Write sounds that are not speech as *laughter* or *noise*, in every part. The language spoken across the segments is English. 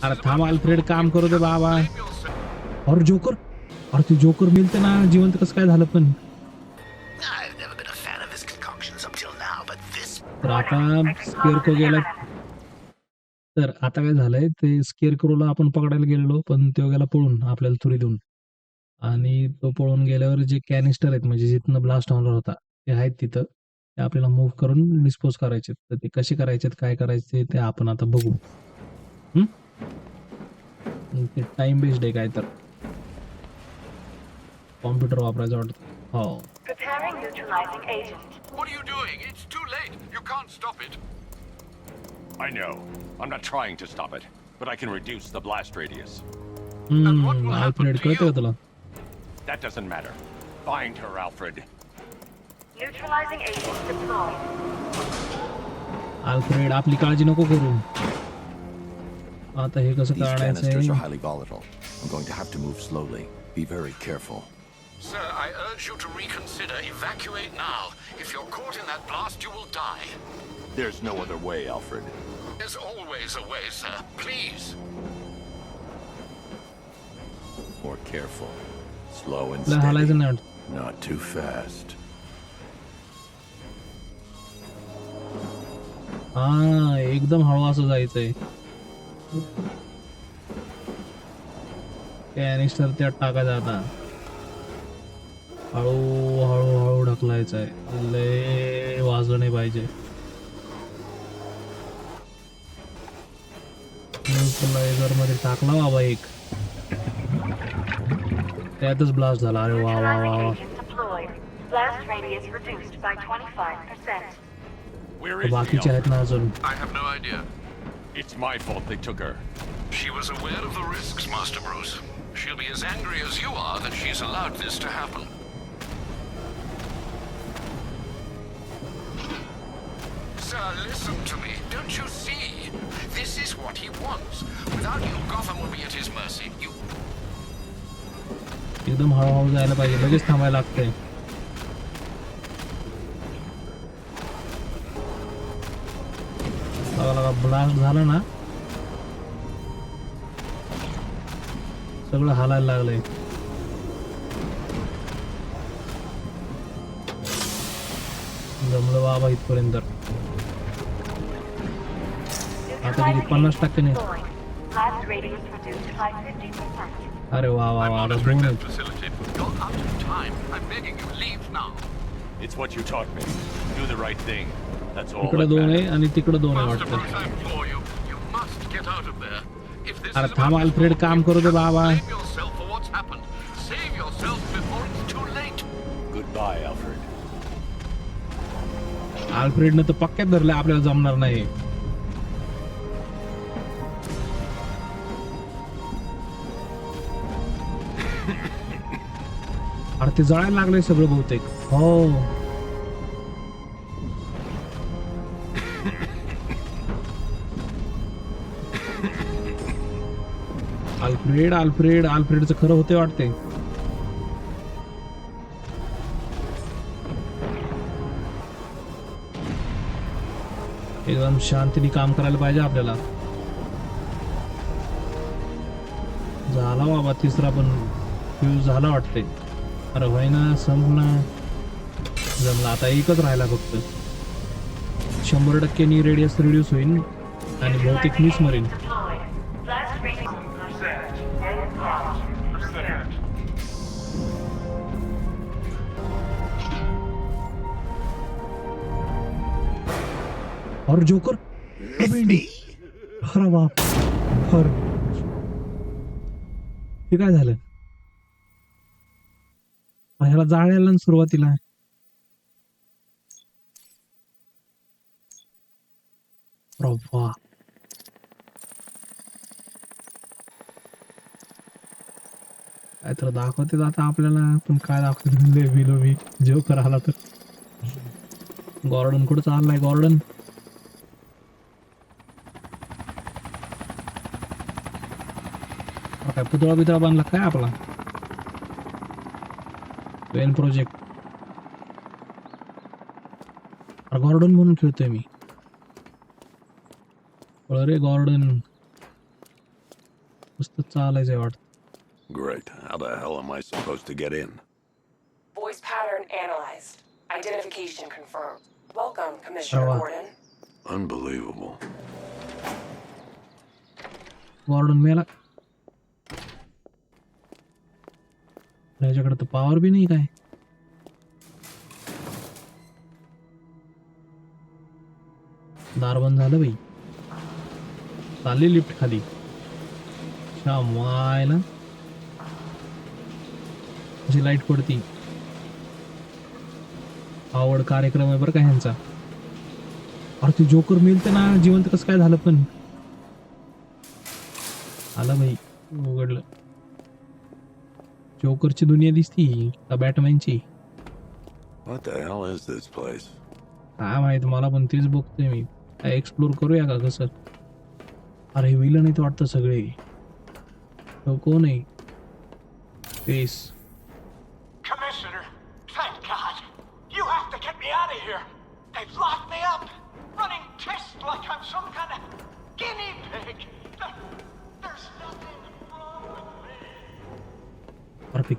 अरे थांब अल्फ्रेड काम करू दे बाबा. blame अरे जोकर? अरे ते जोकर मिळते ना जिवंत कसं काय झालं पण? तर आता स्केअर गेला. तर आता काय झालंय ते स्केअर क्रोला आपण पकडायला गेलेलो पण तो गेला पळून आपल्याला तुरी देऊन. आणि तो पळून गेल्यावर जे कॅनिस्टर आहेत म्हणजे जिथनं ब्लास्ट होणार होता ते आहेत तिथं. ते आपल्याला मूव्ह करून डिस्पोज करायचे तर ते कसे करायचे काय करायचे ते आपण आता बघू. हम्म? ते टाइम बेस्ड आहे काय तर कॉम्प्युटर वापरायचं वाटतं हो Preparing neutralizing agent. What are you doing? It's too late. You can't stop it. I know. I'm not trying to stop it, but I can reduce the blast radius. Hmm Alfred कळतं का तुला That doesn't matter. Find her, Alfred. Neutralizing agent deployed. Alfred आपली काळजी नको करू आता हे कसं These canisters are काढायचं highly volatile. I'm going to have to move slowly. Be very careful. Sir, I urge you to reconsider. Evacuate now. If you're caught in that blast, you will die. There's no other way, Alfred. There's always a way, sir. Please. More careful. Slow and आपल्याला हालायचं steady. नाही वाटत Not too fast. हा एकदम हळू असं जायचंय कॅनिस्टर त्यात टाकायचा आता. हळू हळू हळू ढकलायचंय. लय वाजलं नाही पाहिजे. न्यूट्रलायझरमध्ये टाकला बाबा एक. त्यातच ब्लास्ट झाला. अरे वा वा वा वा. Blast radius reduced by 25%. Where is बाकीचे आहेत ना अजून? I have no idea. It's my fault they took her. She was aware of the risks, Master Bruce. She'll be as angry as you are that she's allowed this to happen. Sir, listen to me. Don't you see? This is what he wants. Without you, Gotham will be at his mercy. You एकदम हळूहळू जायला पाहिजे लगेच थांबायला लागतंय blast झाला ना सगळं हालायला लागलंय जमलं बाबा इथपर्यंत आता किती पन्नास टक्के नाही Deployed. Blast radius reduced by 50%. अरे वा वा I'm वा आता monitoring दोन that आहेत facility. You're out of time. I'm begging you, leave now. It's what you taught me. Do the right thing. इकडे दोन आहे आणि तिकडे दोन आहे वाटतं. अरे थांब अल्फ्रेड काम करू दे बाबा. अल्फ्रेडनं तर पक्क्यात धरलं आपल्याला जमणार नाही. *laughs* अरे ते जळायला लागले सगळं बहुतेक. हो. अल्फ्रेड अल्फ्रेड अल्फ्रेडचं खरं होते वाटते एकदम शांतीने काम करायला पाहिजे आपल्याला. झाला बाबा तिसरा पण फ्यूज झाला वाटते अरे होय ना संपणं जमला. आता एकच राहिला फक्त. शंभर टक्क्यांनी रेडियस रिड्यूस होईल आणि बहुतेक मीच मरेन. अरे जोकर अरे बाप। अरे हे काय झालं? ह्याला जाळ्याला सुरुवातीला. काय तर दाखवते आता आपल्याला. पण काय दाखवते? बिलो मी जोकर आला तर. गॉर्डन कुठं चाललाय Gordon? काय पुतळा बितळा बांधला काय आपला पेन प्रोजेक्ट गॉर्डन म्हणून खेळतोय मी अरे गॉर्डन नुसतं चालायचंय वाटतं Great. How the hell am I supposed to get in? Voice pattern analyzed. Identification confirmed. Welcome, Commissioner Oh, wow. Gordon. Unbelievable. Warden मेला याच्याकडे तर पॉवर बी नाही काय? दार बंद झालं बाई. चालली लिफ्ट खाली. मायला. जी लाइट पडती. आवड कार्यक्रम आहे बरं का ह्यांचा. अरे ते जोकर मिळते ना जिवंत कसं काय झालं पण. आलं भाई उघडलं. जोकरची दुनिया दिसती का बॅटमॅनची? काय माहीत मला पण तेच बघतोय मी. काय एक्सप्लोर करूया का कसं? अरे विलन आहेत वाटतं सगळे. तो कोण आहे?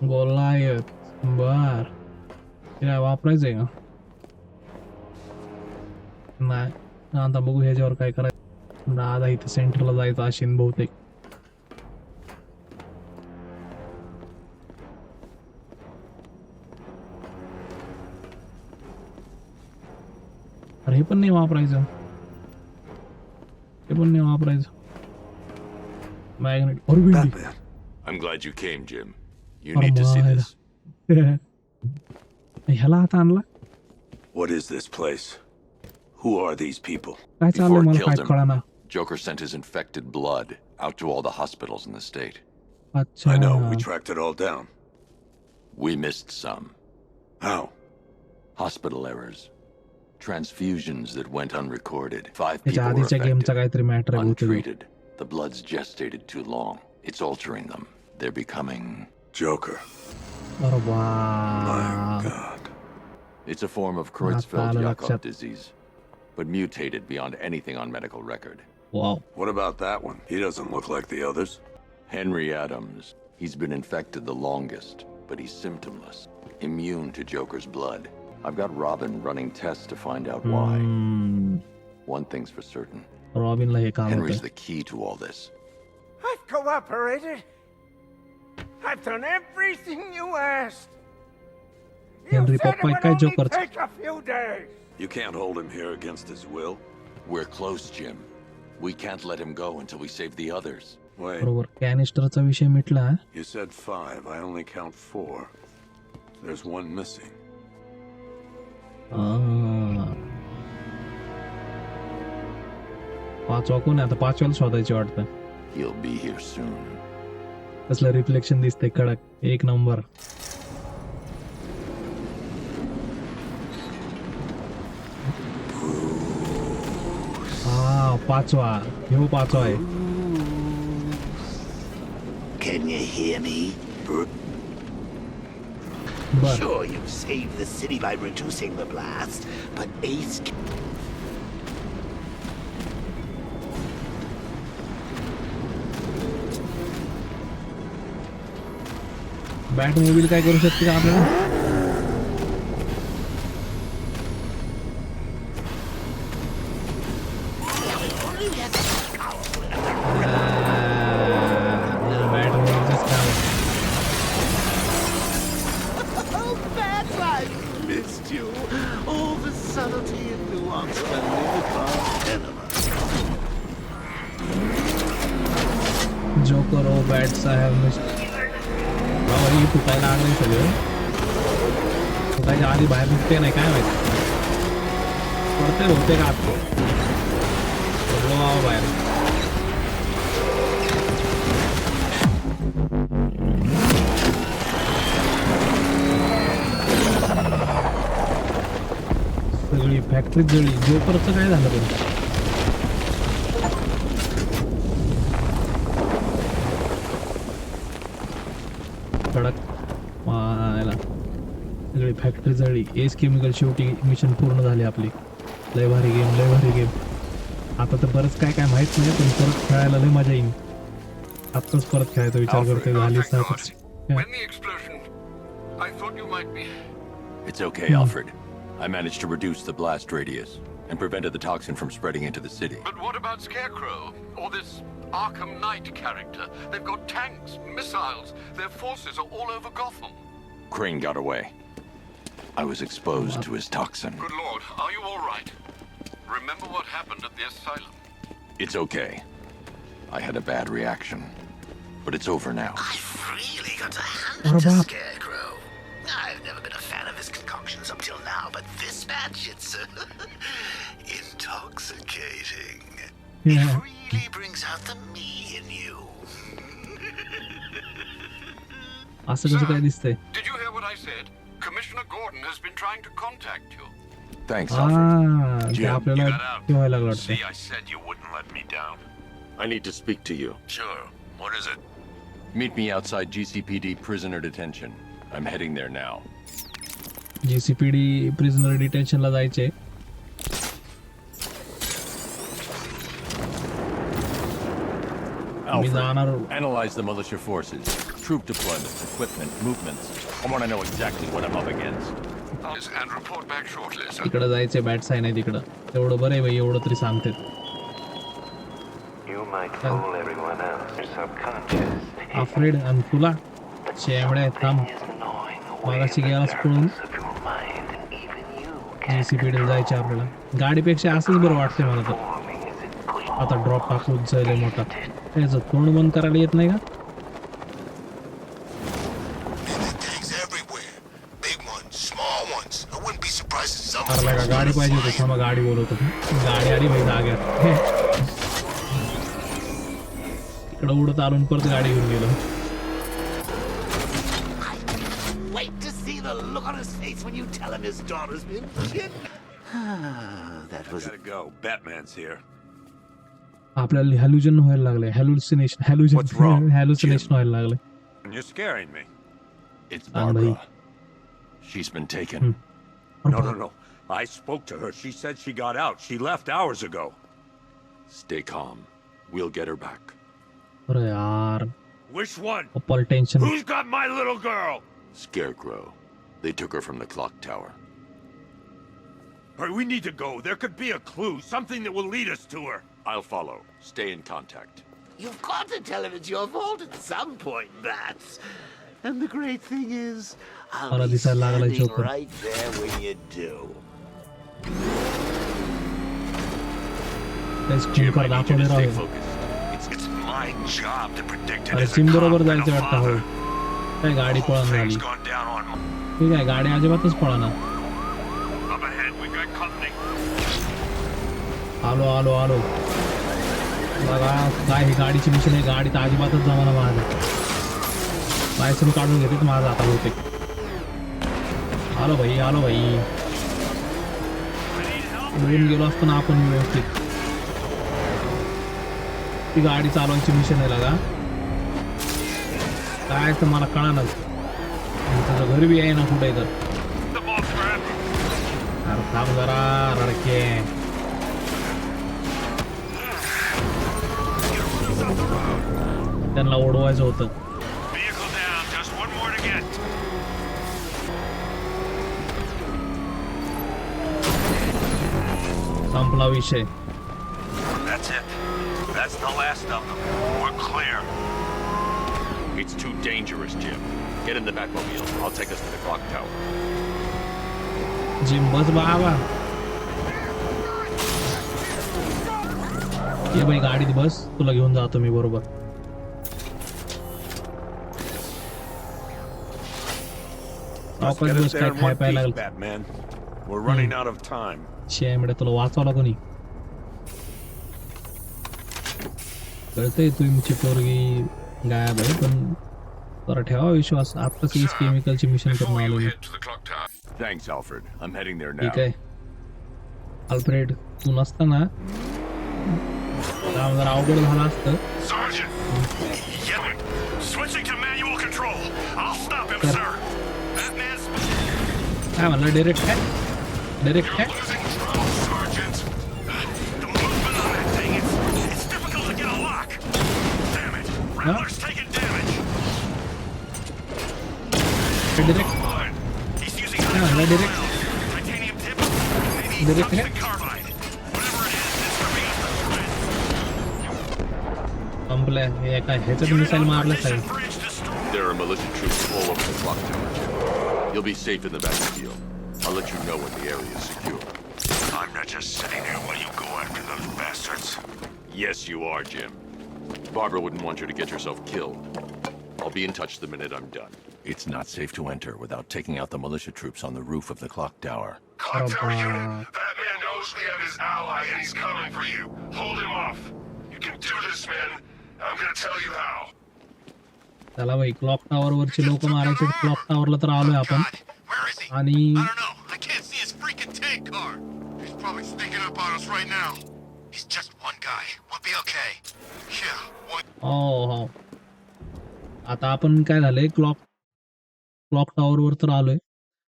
गोलायत बर हे काय वापरायचंय का नाही आता बघू ह्याच्यावर काय करायचं दादा इथं सेंटरला जायचं असेल बहुतेक अरे हे पण नाही वापरायचं हे पण नाही वापरायचं magnet. I'm glad you came, Jim. You Oh, need to see my. this. *laughs* ह्याला हात आणला What is this place? Who are these people? काय चाललंय Before it मला killed काय him. कळाना Joker sent his infected blood out to all the hospitals in the state. अच्छा I know. We tracked it all down. We missed some. How? Hospital errors. Transfusions that went unrecorded. Five त्याच्या people were आधीच्या गेमचा affected. काहीतरी matter आहे बहुतेक Untreated. The blood's gestated too long. It's altering them. They're becoming. Joker. My God. It's a form of Creutzfeldt-Jakob disease, but mutated beyond anything on medical record. Wow. What about that one? He doesn't look like the others. Henry Adams. He's been infected the longest, but he's symptomless, immune to Joker's blood. I've got Robin running tests to find out why. One thing's for certain. Robin Henry's the key to all this. I've cooperated. I've done everything you asked. You Henry said it Papa would काय only जोकरचं? take a few days. You can't hold him here against his will. We're close, Jim. We can't let him go until we save the others. Wait. बरोबर कॅनिस्टरचा विषय मिटला You said five. I only count four. There's one missing. आ. पाचवा कोण आहे आता पाचव्याला शोधायचे वाटतं He'll be here soon. कसलं रिफ्लेक्शन दिसतंय कडक एक नंबर हा पाचवा ह्यो पाचवा आहे Can you hear me? बर Sure, you've saved the city by reducing the blast, but Ace. Bat Mobil काय करू शकते का आपल्याला बॅट मोबिलच काम आहे. Oh, bad life! Missed चुकायला आणून सगळं स्वतःच्या आधी बाहर निघते नहीं काय माहिती पडते होते का। आत पडलो बाहेर सगळी फॅक्टरी जळी जोपरचं काय झालं सगळी फॅक्टरी जळली एस केमिकल शेवटी मिशन पूर्ण झाले आपली लय भारी गेम लय भारी गेम आता तर बरंच काय काय माहित नाही पण परत खेळायला लय मजा येईल आत्ताच परत खेळायचा विचार करतोय झाली thank God. सातच When the explosion, I thought you might be. It's okay, Alfred. I managed to reduce the blast radius and prevented the toxin from spreading into the city. But what about Scarecrow? Or this Arkham Knight character? They've got tanks, missiles. Their forces are all over Gotham. Crane got away. I was exposed to his toxin. Good lord, are you all right? Remember what happened at the asylum? It's okay. I had a bad reaction. But it's over now. I've really got a hand to Scarecrow. I've never been a fan of his concoctions up till now, but this batch, it's uh, *laughs* intoxicating. Yeah. It really brings out the me in you. I said, so, Did you hear what I said? trying to contact you. Thanks, Alfred. हा ते Jim, आपल्याला ठेवायला लागलं वाटतं See, I said you wouldn't let me down. I need to speak to you. Sure. What is it? Meet me outside GCPD prisoner detention. I'm heading there now. जीसीपीडी prisoner डिटेन्शनला जायचे मी Alfred, जाणार analyze the militia forces, troop deployments, equipment, movements. I want to know exactly what I'm up against. इकडे जायचे bat sign आहे तिकडं. तेवढं बरं आहे भाई एवढं तरी सांगते अफ्रेड आणि तुला शेवड्या थांब मागाशी गेलास पळून एसीपीडे जायचे आपल्याला. गाडीपेक्षा असंच बरं वाटतंय मला तर. आता ड्रॉप टाकून जायला मोठा. त्याचं तोंड बंद करायला येत नाही का? if some अरे का गाडी पाहिजे होती थांबा गाडी बोलवतो गाडी आली भाई जाग्यात इकडं उडत आलो आणि परत गाडी घेऊन गेलो Wait to see the look on his face when you tell him his daughter's been kidnapped. that was Gotta go. Batman's here. आपल्याला हॅल्युजन व्हायला लागले हॅल्युसिनेशन What's हॅल्युजन wrong, हॅल्युसिनेशन व्हायला लागले And you're scaring me. It's Ah, bhai. Barbara. She's been taken. No, no, no. I spoke to her. She said she got out. She left hours ago. Stay calm. We'll get her back. अरे यार Which one? पप्पाला tension Who's got my little girl? Scarecrow. They took her from the clock tower. All right, we need to go. There could be a clue, something that will lead us to her. I'll follow. Stay in contact. You've got to tell him it's your fault at some point, Bats. And the great thing is, I'll मला be दिसायला लागलाय standing Joker. right there when you do. सिम बरोबर जायचं वाटतं हो. काय गाडी पळून my... ठीक आहे गाडी अजिबातच पळाना. आलो आलो आलो बघा काय ही गाडीची मिशन आहे गाडी तर अजिबातच जमाना माझं लायसन काढून घेतेच माझा आता बहुतेक आलो भाई आलो भाई मिळून गेलो असतो ना आपण व्यवस्थित. ती गाडी चालवायची मिशन आहे का काय तर मला कळानच तुझं घर बी आहे ना कुठे तर. अरे थांब जरा रडके. त्यांना ओढवायचं होतं. संपला विषय That's it. That's the last of them. We're clear. It's too dangerous, Jim. Get in the Batmobile. I'll take us to the clock tower. Gym बस बाबा ये बाई गाडीत बस तुला घेऊन जातो मी बरोबर Let's सावकाश get us बस there काय in खाय one प्यायला piece, लागलं Batman. We're running out of time. शेमड्या तुला वाचावं लागून कळतंय तुमची पोरगी गायब आहे पण बरं ठेवा विश्वास. आपलं केस केमिकलचे मिशन करून आलो ठीक आहे. अल्फ्रेड तू नसताना जर अवघड झालं असतं. काय म्हणलं? डायरेक्ट काय डायरेक्ट काय Damn it. Rattler's taking damage. Direct Come on. He's using काय म्हणलं direct titanium tips, maybe Direct tungsten hit? carbide. Whatever it is, it's ripping up the thread. संपलंय हे काय ह्याच्यात मिसाईल मारलं साहेब Bridge destroyed. There are militia troops all over the clock tower, Jim. You'll be safe in the battlefield. I'll let you know when the area is secure. I'm not just sitting there while you go after those bastards. Yes, you are, Jim. Barbara wouldn't want you to get yourself killed. I'll be in touch the minute I'm done. It's not safe to enter without taking out the militia troops on the roof of the clock tower. Clock tower Abba. unit, that man knows we have his ally and he's coming for you. Hold him off. You can do this, man. I'm gonna tell you how. त्याला भाई clock tower वरची लोक मारायचे clock टावरला तर आलोय आपण Where is he? आणि I don't know. I can't see his freaking tank car. He's probably sneaking up on us right now. He's just one guy. We'll be okay. Yeah, one. हो हो. आता आपण काय झालंय? क्लॉक क्लॉक टॉवर वर तर आलोय.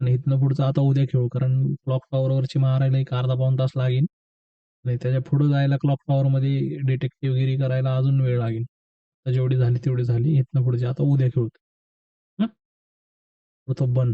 आणि इथनं पुढचं आता उद्या खेळू कारण क्लॉक टॉवर वरची मारायला एक अर्धा पाऊन तास लागेल. आणि त्याच्या पुढे जायला क्लॉक टॉवर मध्ये डिटेक्टिव्हगिरी करायला अजून वेळ लागेल. जेवढी झाली तेवढी झाली. इथनं पुढची आता उद्या खेळू. तो बन